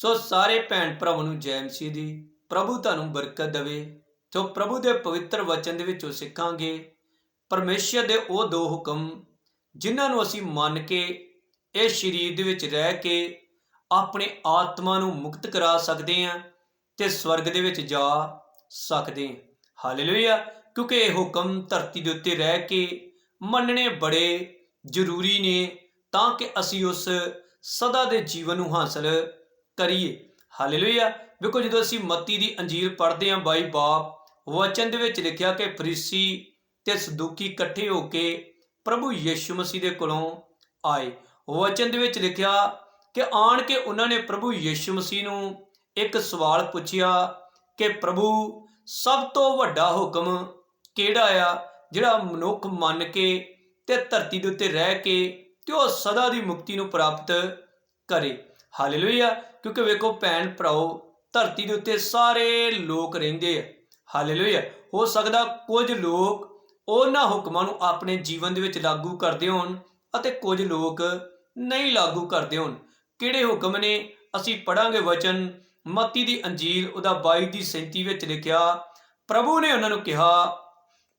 ਸੋ ਸਾਰੇ ਭੈਣ ਭਰਾਵਾਂ ਨੂੰ ਜੈ ਮਸੀਹ ਦੀ, ਪ੍ਰਭੂ ਤੁਹਾਨੂੰ ਬਰਕਤ ਦੇਵੇ ਸੋ ਪ੍ਰਭੂ ਦੇ ਪਵਿੱਤਰ ਵਚਨ ਦੇ ਵਿੱਚੋਂ ਸਿੱਖਾਂਗੇ। ਪਰਮੇਸ਼ਰ ਦੇ ਉਹ ਦੋ ਹੁਕਮ, ਜਿਨ੍ਹਾਂ ਨੂੰ ਅਸੀਂ ਮੰਨ ਕੇ, ਇਹ ਸਰੀਰ ਦੇ ਵਿੱਚ ਰਹਿ ਕੇ ਆਪਣੇ ਆਤਮਾ ਨੂੰ ਮੁਕਤ ਕਰਾ ਸਕਦੇ ਹਾਂ ਤੇ ਸਵਰਗ ਦੇ ਵਿੱਚ ਜਾ ਸਕਦੇ ਹਾਂ। ਹਾਲੇਲੂਇਆ। ਕਿਉਂਕਿ ਇਹ ਹੁਕਮ ਧਰਤੀ ਦੇ ਉੱਤੇ ਰਹਿ ਕੇ ਮੰਨਣੇ ਬੜੇ ਜ਼ਰੂਰੀ ਨੇ, ਤਾਂ ਕਿ ਅਸੀਂ ਉਸ ਸਦਾ ਦੇ ਜੀਵਨ ਨੂੰ ਹਾਸਲ ਕਰੀਏ। ਹਾਲੇਲੂਇਆ। ਵੇਖੋ, ਜਦੋਂ ਅਸੀਂ ਮੱਤੀ ਦੀ ਅੰਜੀਰ ਪੜ੍ਹਦੇ ਹਾਂ, ਬਾਈ ਬਾਪ, ਵਚਨ ਦੇ ਵਿੱਚ ਲਿਖਿਆ ਕਿ ਫਰੀਸੀ ਤੇ ਸਦੂਕੀ ਇਕੱਠੇ ਹੋ ਕੇ ਪ੍ਰਭੂ ਯੀਸ਼ੂ ਮਸੀਹ ਦੇ ਕੋਲੋਂ ਆਏ। ਵਚਨ ਦੇ ਵਿੱਚ ਲਿਖਿਆ ਕਿ ਆਣ ਕੇ ਉਹਨਾਂ ਨੇ ਪ੍ਰਭੂ ਯੀਸ਼ੂ ਮਸੀਹ ਨੂੰ ਇੱਕ ਸਵਾਲ ਪੁੱਛਿਆ ਕਿ, ਪ੍ਰਭੂ, ਸਭ ਤੋਂ ਵੱਡਾ ਹੁਕਮ ਕਿਹੜਾ ਆ, ਜਿਹੜਾ ਮਨੁੱਖ ਮੰਨ ਕੇ ਤੇ ਧਰਤੀ ਦੇ ਉੱਤੇ ਰਹਿ ਕੇ ਤੇ ਉਹ ਸਦਾ ਦੀ ਮੁਕਤੀ ਨੂੰ ਪ੍ਰਾਪਤ ਕਰੇ? ਹਾਲੇਲੂਇਆ। ਕਿਉਂਕਿ ਵੇਖੋ ਭੈਣ ਭਰਾਓ, ਧਰਤੀ ਦੇ ਉੱਤੇ ਸਾਰੇ ਲੋਕ ਰਹਿੰਦੇ ਆ। ਹਾਲੇਲੂਇਆ ਹੋ ਸਕਦਾ ਕੁਝ ਲੋਕ ਉਹਨਾਂ ਹੁਕਮਾਂ ਨੂੰ ਆਪਣੇ ਜੀਵਨ ਦੇ ਵਿੱਚ ਲਾਗੂ ਕਰਦੇ ਹੋਣ ਅਤੇ ਕੁਝ ਲੋਕ ਨਹੀਂ ਲਾਗੂ ਕਰਦੇ ਹੋਣ। ਕਿਹੜੇ ਹੁਕਮ ਨੇ? ਅਸੀਂ ਪੜਾਂਗੇ ਵਚਨ। ਮੱਤੀ ਦੀ ਅੰਜੀਲ, ਉਹਦਾ 22 ਦੀ 37 ਵਿੱਚ ਲਿਖਿਆ, ਪ੍ਰਭੂ ਨੇ ਉਹਨਾਂ ਨੂੰ ਕਿਹਾ,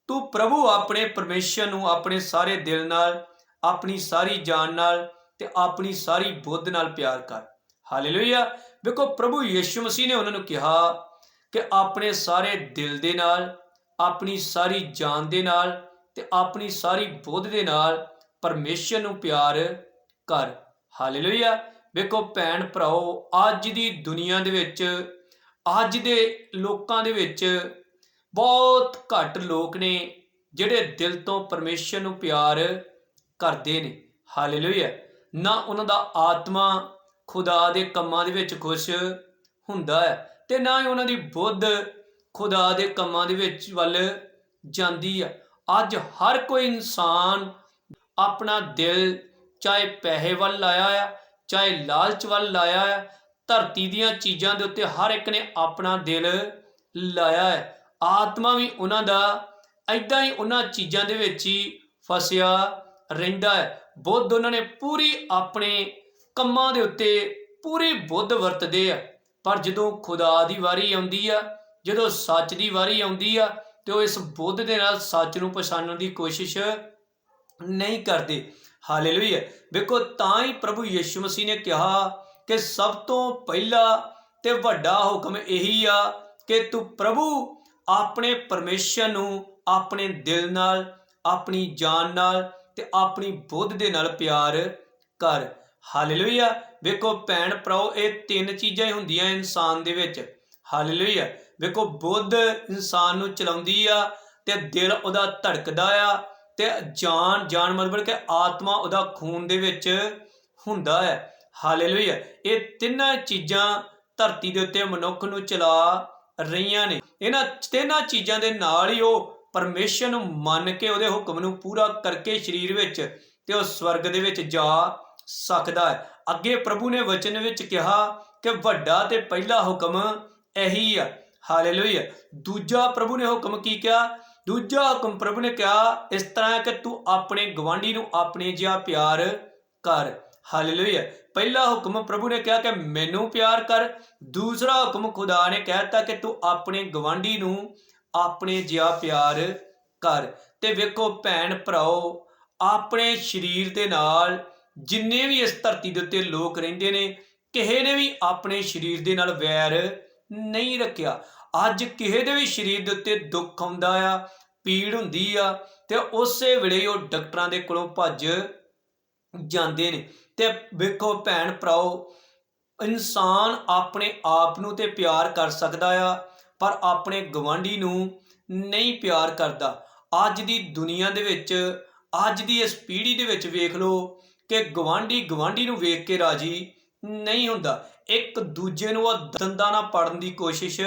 ਤੂੰ ਪ੍ਰਭੂ ਆਪਣੇ ਪਰਮੇਸ਼ਰ ਨੂੰ ਆਪਣੇ ਸਾਰੇ ਦਿਲ ਨਾਲ, ਆਪਣੀ ਸਾਰੀ ਜਾਨ ਨਾਲ ਤੇ ਆਪਣੀ ਸਾਰੀ ਬੁੱਧ ਨਾਲ ਪਿਆਰ ਕਰ। ਹਾਲੇਲੂਇਆ। ਵੇਖੋ, ਪ੍ਰਭੂ ਯੀਸ਼ੂ ਮਸੀਹ ਨੇ ਉਹਨਾਂ ਨੂੰ ਕਿਹਾ ਕਿ ਆਪਣੇ ਸਾਰੇ ਦਿਲ ਦੇ ਨਾਲ, ਆਪਣੀ ਸਾਰੀ ਜਾਨ ਦੇ ਨਾਲ ਤੇ ਆਪਣੀ ਸਾਰੀ ਬੁੱਧ ਦੇ ਨਾਲ ਪਰਮੇਸ਼ਰ ਨੂੰ ਪਿਆਰ ਕਰ। ਹਾਲੇਲੂਇਆ। ਵੇਖੋ, ਭੈਣ ਭਰਾਓ, ਅੱਜ ਦੀ ਦੁਨੀਆ ਦੇ ਵਿੱਚ, ਅੱਜ ਦੇ ਲੋਕਾਂ ਦੇ ਵਿੱਚ ਬਹੁਤ ਘੱਟ ਲੋਕ ਨੇ ਜਿਹੜੇ ਦਿਲ ਤੋਂ ਪਰਮੇਸ਼ਰ ਨੂੰ ਪਿਆਰ ਕਰਦੇ ਨੇ। ਹਾਲੇਲੂਇਆ। ਨਾ ਉਹਨਾਂ ਦਾ ਆਤਮਾ ਖੁਦਾ ਦੇ ਕੰਮਾਂ ਦੇ ਵਿੱਚ ਖੁਸ਼ ਹੁੰਦਾ ਹੈ ਤੇ ਨਾ ਹੀ ਉਹਨਾਂ ਦੀ ਬੁੱਧ ਖੁਦਾ ਦੇ ਕੰਮਾਂ ਦੇ ਵਿੱਚ ਵੱਲ ਜਾਂਦੀ ਹੈ। ਅੱਜ ਹਰ ਕੋਈ ਇਨਸਾਨ ਆਪਣਾ ਦਿਲ ਚਾਹੇ ਪੈਸੇ ਵੱਲ ਲਾਇਆ ਆ, ਚਾਹੇ ਲਾਲਚ ਵੱਲ ਲਾਇਆ ਆ, ਧਰਤੀ ਦੀਆਂ ਚੀਜ਼ਾਂ ਦੇ ਉੱਤੇ ਹਰ ਇੱਕ ਨੇ ਆਪਣਾ ਦਿਲ ਲਾਇਆ ਹੈ। ਆਤਮਾ ਵੀ ਉਹਨਾਂ ਦਾ ਐਦਾਂ ਹੀ ਉਹਨਾਂ ਚੀਜ਼ਾਂ ਦੇ ਵਿੱਚ ਹੀ ਫਸਿਆ ਰਹਿੰਦਾ ਹੈ। ਬੁੱਧ ਉਹਨਾਂ ਨੇ ਪੂਰੀ ਆਪਣੇ ਕੰਮਾਂ ਦੇ ਉੱਤੇ ਪੂਰੀ ਬੁੱਧ ਵਰਤਦੇ ਆ। ਪਰ ਜਦੋਂ ਖੁਦਾ ਦੀ ਵਾਰੀ ਆਉਂਦੀ ਆ, ਜਦੋਂ ਸੱਚ ਦੀ ਵਾਰੀ ਆਉਂਦੀ ਆ, ਤੇ ਉਹ ਇਸ ਬੁੱਧ ਦੇ ਨਾਲ ਸੱਚ ਨੂੰ ਪਛਾਣਨ ਦੀ ਕੋਸ਼ਿਸ਼ ਨਹੀਂ ਕਰਦੇ। ਹਾਲੇਲੂਇਆ। ਵੇਖੋ, ਤਾਂ ਹੀ ਪ੍ਰਭੂ ਯੀਸ਼ੂ ਮਸੀਹ ਨੇ ਕਿਹਾ ਕਿ ਸਭ ਤੋਂ ਪਹਿਲਾ ਤੇ ਵੱਡਾ ਹੁਕਮ ਇਹੀ ਆ ਕਿ ਤੂੰ ਪ੍ਰਭੂ ਆਪਣੇ ਪਰਮੇਸ਼ਰ ਨੂੰ ਆਪਣੇ ਦਿਲ ਨਾਲ, ਆਪਣੀ ਜਾਨ ਨਾਲ ਤੇ ਆਪਣੀ ਬੁੱਧ ਦੇ ਨਾਲ ਪਿਆਰ ਕਰ। ਹਾਲੇਲੂਇਆ ਵੇਖੋ ਭੈਣ ਭਰਾਓ, ਇਹ ਤਿੰਨ ਚੀਜ਼ਾਂ ਹੀ ਹੁੰਦੀਆਂ ਇਨਸਾਨ ਦੇ ਵਿੱਚ। ਹਾਲੇਲੂਇਆ ਵੇਖੋ, ਬੁੱਧ ਇਨਸਾਨ ਨੂੰ ਚਲਾਉਂਦੀ ਆ ਤੇ ਦਿਲ ਉਹਦਾ ਧੜਕਦਾ ਆ ਤੇ ਜਾਨ ਜਾਨ ਮਤਲਬ ਕਿ ਆਤਮਾ ਉਹਦਾ ਖੂਨ ਦੇ ਵਿੱਚ ਹੁੰਦਾ ਹੈ। ਹਾਲੇਲੂਇਆ ਇਹ ਤਿੰਨਾਂ ਚੀਜ਼ਾਂ ਧਰਤੀ ਦੇ ਉੱਤੇ ਮਨੁੱਖ ਨੂੰ ਚਲਾ ਰਹੀਆਂ ਨੇ। ਇਹਨਾਂ ਤਿੰਨਾਂ ਚੀਜ਼ਾਂ ਦੇ ਨਾਲ ਹੀ ਉਹ ਪਰਮੇਸ਼ਰ ਨੂੰ ਮੰਨ ਕੇ ਉਹਦੇ ਹੁਕਮ ਨੂੰ ਪੂਰਾ ਕਰਕੇ ਸਰੀਰ ਵਿੱਚ ਤੇ ਉਹ ਸਵਰਗ ਦੇ ਵਿੱਚ ਜਾ ਸਕਦਾ ਹੈ। ਅੱਗੇ ਪ੍ਰਭੂ ਨੇ ਵਚਨ ਵਿੱਚ ਕਿਹਾ ਕਿ ਵੱਡਾ ਤੇ ਪਹਿਲਾ ਹੁਕਮ ਇਹੀ ਆ। ਹਾਲੇਲੂਇਆ ਦੂਜਾ ਪ੍ਰਭੂ ਨੇ ਹੁਕਮ ਕੀ ਕਿਹਾ? ਦੂਜਾ ਹੁਕਮ ਪ੍ਰਭੂ ਨੇ ਕਿਹਾ, ਇਸ ਤਰ੍ਹਾਂ ਕਿ ਤੂੰ ਆਪਣੇ ਗਵਾਂਢੀ ਨੂੰ ਆਪਣੇ ਜਿਹਾ ਪਿਆਰ ਕਰ। ਹਾਲੇਲੂਇਆ ਪਹਿਲਾ ਹੁਕਮ ਪ੍ਰਭੂ ਨੇ ਕਿਹਾ ਕਿ ਮੈਨੂੰ ਪਿਆਰ ਕਰ। ਦੂਸਰਾ ਹੁਕਮ ਖੁਦਾ ਨੇ ਕਹਿਤਾ ਕਿ ਤੂੰ ਆਪਣੇ ਗਵਾਂਢੀ ਨੂੰ ਆਪਣੇ ਜਿਹਾ ਪਿਆਰ ਕਰ। ਤੇ ਵੇਖੋ ਭੈਣ ਭਰਾਓ ਆਪਣੇ ਸਰੀਰ ਦੇ ਨਾਲ ਜਿੰਨੇ ਵੀ ਇਸ ਧਰਤੀ ਦੇ ਉੱਤੇ ਲੋਕ ਰਹਿੰਦੇ ਨੇ, ਕਿਸੇ ਨੇ ਵੀ ਆਪਣੇ ਸਰੀਰ ਦੇ ਨਾਲ ਵੈਰ ਨਹੀਂ ਰੱਖਿਆ। ਅੱਜ ਕਿਸੇ ਦੇ ਵੀ ਸਰੀਰ ਦੇ ਉੱਤੇ ਦੁੱਖ ਆਉਂਦਾ ਆ, ਪੀੜ ਹੁੰਦੀ ਆ, ਤੇ ਉਸੇ ਵੇਲੇ ਉਹ ਡਾਕਟਰਾਂ ਦੇ ਕੋਲੋਂ ਭੱਜ ਜਾਂਦੇ ਨੇ। ਤੇ ਵੇਖੋ ਭੈਣ ਭਰਾਓ, ਇਨਸਾਨ ਆਪਣੇ ਆਪ ਨੂੰ ਤੇ ਪਿਆਰ ਕਰ ਸਕਦਾ ਆ, ਪਰ ਆਪਣੇ ਗਵਾਂਢੀ ਨੂੰ ਨਹੀਂ ਪਿਆਰ ਕਰਦਾ। ਅੱਜ ਦੀ ਦੁਨੀਆ ਦੇ ਵਿੱਚ, ਅੱਜ ਦੀ ਇਸ ਪੀੜ੍ਹੀ ਦੇ ਵਿੱਚ ਵੇਖ ਲਓ ਕਿ ਗਵਾਂਢੀ ਗਵਾਂਢੀ ਨੂੰ ਵੇਖ ਕੇ ਰਾਜੀ ਨਹੀਂ ਹੁੰਦਾ। ਇੱਕ ਦੂਜੇ ਨੂੰ ਉਹ ਦੰਦਾਂ ਨਾਲ ਪੜਨ ਦੀ ਕੋਸ਼ਿਸ਼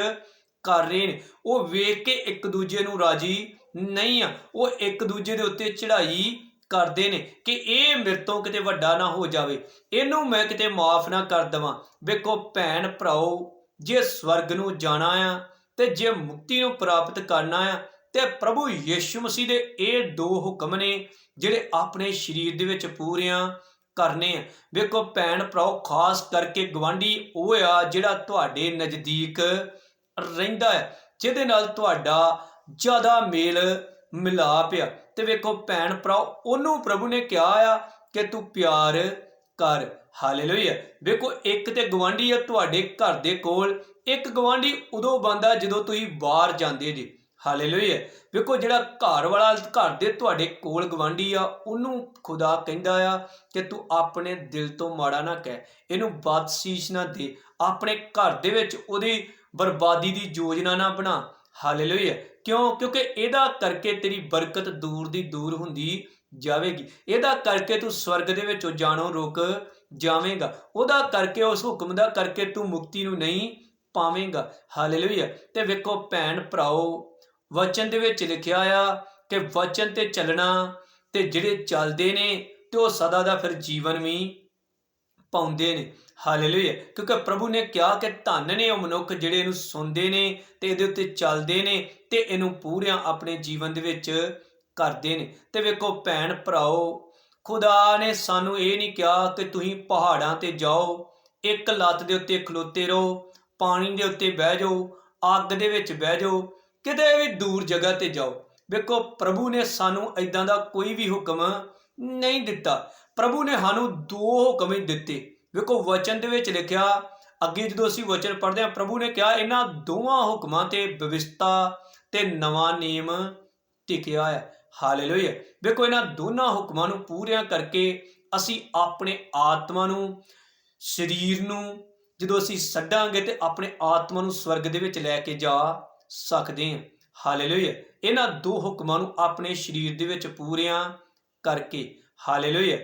ਕਰ ਰਹੇ ਨੇ। ਉਹ ਵੇਖ ਕੇ ਇੱਕ ਦੂਜੇ ਨੂੰ ਰਾਜੀ ਨਹੀਂ ਆ। ਉਹ ਇੱਕ ਦੂਜੇ ਦੇ ਉੱਤੇ ਚੜ੍ਹਾਈ ਕਰਦੇ ਨੇ ਕਿ ਇਹ ਮੇਰੇ ਤੋਂ ਕਿਤੇ ਵੱਡਾ ਨਾ ਹੋ ਜਾਵੇ। ਇਹਨੂੰ ਮੈਂ ਕਿਤੇ ਮਾਫ ਨਾ ਕਰ ਦਵਾਂ। ਵੇਖੋ ਭੈਣ ਭਰਾਓ ਜੇ ਸਵਰਗ ਨੂੰ ਜਾਣਾ ਆ ਤੇ ਜੇ ਮੁਕਤੀ ਨੂੰ ਪ੍ਰਾਪਤ ਕਰਨਾ ਆ ਤੇ ਪ੍ਰਭੂ ਯੀਸ਼ੂ ਮਸੀਹ ਦੇ ਇਹ ਦੋ ਹੁਕਮ ਨੇ ਜਿਹੜੇ ਆਪਣੇ ਸਰੀਰ ਦੇ ਵਿੱਚ ਪੂਰਿਆਂ ਕਰਨੇ ਆ। ਵੇਖੋ ਭੈਣ ਭਰਾਓ, ਖਾਸ ਕਰਕੇ ਗਵਾਂਢੀ ਉਹ ਆ ਜਿਹੜਾ ਤੁਹਾਡੇ ਨਜ਼ਦੀਕ ਰਹਿੰਦਾ ਹੈ, ਜਿਹਦੇ ਨਾਲ ਤੁਹਾਡਾ ਜ਼ਿਆਦਾ ਮੇਲ ਮਿਲਾਪ ਆ। ਤੇ ਵੇਖੋ ਭੈਣ ਭਰਾਓ, ਉਹਨੂੰ ਪ੍ਰਭੂ ਨੇ ਕਿਹਾ ਆ ਕਿ ਤੂੰ ਪਿਆਰ ਕਰ। ਹਾਲੇਲੂਇਆ। ਵੇਖੋ ਇੱਕ ਤੇ ਗਵਾਂਢੀ ਆ ਤੁਹਾਡੇ ਘਰ ਦੇ ਕੋਲ, ਇੱਕ ਗਵਾਂਢੀ ਉਦੋਂ ਬੰਦਾ ਜਦੋਂ ਤੁਸੀਂ ਬਾਹਰ ਜਾਂਦੇ ਜੀ। ਹਾਲੇਲੂਇਆ। ਵੇਖੋ ਜਿਹੜਾ ਘਰ ਵਾਲਾ, ਘਰ ਦੇ ਤੁਹਾਡੇ ਕੋਲ ਗਵਾਂਢੀ ਆ, ਉਹਨੂੰ ਖੁਦਾ ਕਹਿੰਦਾ ਆ ਕਿ ਤੂੰ ਆਪਣੇ ਦਿਲ ਤੋਂ ਮਾੜਾ ਨਾ ਕਹਿ। ਇਹਨੂੰ ਬਦਸੀਸ਼ ਨਾ ਦੇ। ਆਪਣੇ ਘਰ ਦੇ ਵਿੱਚ ਉਹਦੀ ਬਰਬਾਦੀ ਦੀ ਯੋਜਨਾ ਨਾ ਬਣਾ। ਹਾਲੇਲੂਇਆ। ਕਿਉਂ? ਕਿਉਂਕਿ ਇਹਦਾ ਕਰਕੇ ਤੇਰੀ ਬਰਕਤ ਦੂਰ ਦੀ ਦੂਰ ਹੁੰਦੀ ਜਾਵੇਗੀ। ਇਹਦਾ ਕਰਕੇ ਤੂੰ ਸਵਰਗ ਦੇ ਵਿੱਚੋਂ ਜਾਣੋਂ ਰੁਕ ਜਾਵੇਂਗਾ। ਉਹਦਾ ਕਰਕੇ, ਉਸ ਹੁਕਮ ਦਾ ਕਰਕੇ ਤੂੰ ਮੁਕਤੀ ਨੂੰ ਨਹੀਂ ਪਾਵੇਂਗਾ। ਹਾਲੇਲੂਇਆ। ਤੇ ਵੇਖੋ ਭੈਣ ਭਰਾਓ ਵਚਨ ਦੇ ਵਿੱਚ ਲਿਖਿਆ ਆ ਕਿ ਵਚਨ ਤੇ ਚੱਲਣਾ ਤੇ ਜਿਹੜੇ ਚੱਲਦੇ ਨੇ ਤੇ ਉਹ ਸਦਾ ਦਾ ਫਿਰ ਜੀਵਨ ਵੀ ਪਾਉਂਦੇ ਨੇ। ਹਾਲੇਲੂਇਆ ਕਿਉਂਕਿ ਪ੍ਰਭੂ ਨੇ ਕਿਹਾ ਕਿ ਧੰਨ ਨੇ ਉਹ ਮਨੁੱਖ ਜਿਹੜੇ ਇਹਨੂੰ ਸੁਣਦੇ ਨੇ ਤੇ ਇਹਦੇ ਉੱਤੇ ਚੱਲਦੇ ਨੇ ਤੇ ਇਹਨੂੰ ਪੂਰਿਆਂ ਆਪਣੇ ਜੀਵਨ ਦੇ ਵਿੱਚ ਕਰਦੇ ਨੇ। ਤੇ ਵੇਖੋ ਭੈਣ ਭਰਾਓ, ਖੁਦਾ ਨੇ ਸਾਨੂੰ ਇਹ ਨਹੀਂ ਕਿਹਾ ਕਿ ਤੁਸੀਂ ਪਹਾੜਾਂ ਤੇ ਜਾਓ, ਇੱਕ ਲੱਤ ਦੇ ਉੱਤੇ ਖਲੋਤੇ ਰਹੋ, ਪਾਣੀ ਦੇ ਉੱਤੇ ਬਹਿ ਜਾਓ, ਅੱਗ ਦੇ ਵਿੱਚ ਬਹਿ ਜਾਓ ਕਿਤੇ ਵੀ ਦੂਰ ਜਗ੍ਹਾ ਤੇ ਜਾਓ। ਵੇਖੋ, ਪ੍ਰਭੂ ਨੇ ਸਾਨੂੰ ਐਦਾਂ ਦਾ ਕੋਈ ਵੀ ਹੁਕਮ ਨਹੀਂ ਦਿੱਤਾ। ਪ੍ਰਭੂ ਨੇ ਸਾਨੂੰ ਦੋ ਹੁਕਮ ਹੀ ਦਿੱਤੇ। ਵੇਖੋ, ਵਚਨ ਦੇ ਵਿੱਚ ਲਿਖਿਆ, ਅੱਗੇ ਜਦੋਂ ਅਸੀਂ ਵਚਨ ਪੜ੍ਹਦੇ ਹਾਂ, ਪ੍ਰਭੂ ਨੇ ਕਿਹਾ, ਇਹਨਾਂ ਦੋਵਾਂ ਹੁਕਮਾਂ ਤੇ ਵਿਵਸਥਾ ਤੇ ਨਵਾਂ ਨਿਯਮ ਟਿਕਿਆ ਹੈ। ਹਾਲੇਲੂਇਆ। ਵੇਖੋ, ਇਹਨਾਂ ਦੋਨਾਂ ਹੁਕਮਾਂ ਨੂੰ ਪੂਰਿਆਂ ਕਰਕੇ ਅਸੀਂ ਆਪਣੇ ਆਤਮਾ ਨੂੰ, ਸਰੀਰ ਨੂੰ, ਜਦੋਂ ਅਸੀਂ ਛੱਡਾਂਗੇ ਤੇ ਆਪਣੇ ਆਤਮਾ ਨੂੰ ਸਵਰਗ ਦੇ ਵਿੱਚ ਲੈ ਕੇ ਜਾ ਸਕਦੇ ਹਾਂ। ਹਾਲੇਲੂਇਆ ਇਹਨਾਂ ਦੋ ਹੁਕਮਾਂ ਨੂੰ ਆਪਣੇ ਸਰੀਰ ਦੇ ਵਿੱਚ ਪੂਰਿਆਂ ਕਰਕੇ। ਹਾਲੇਲੂਇਆ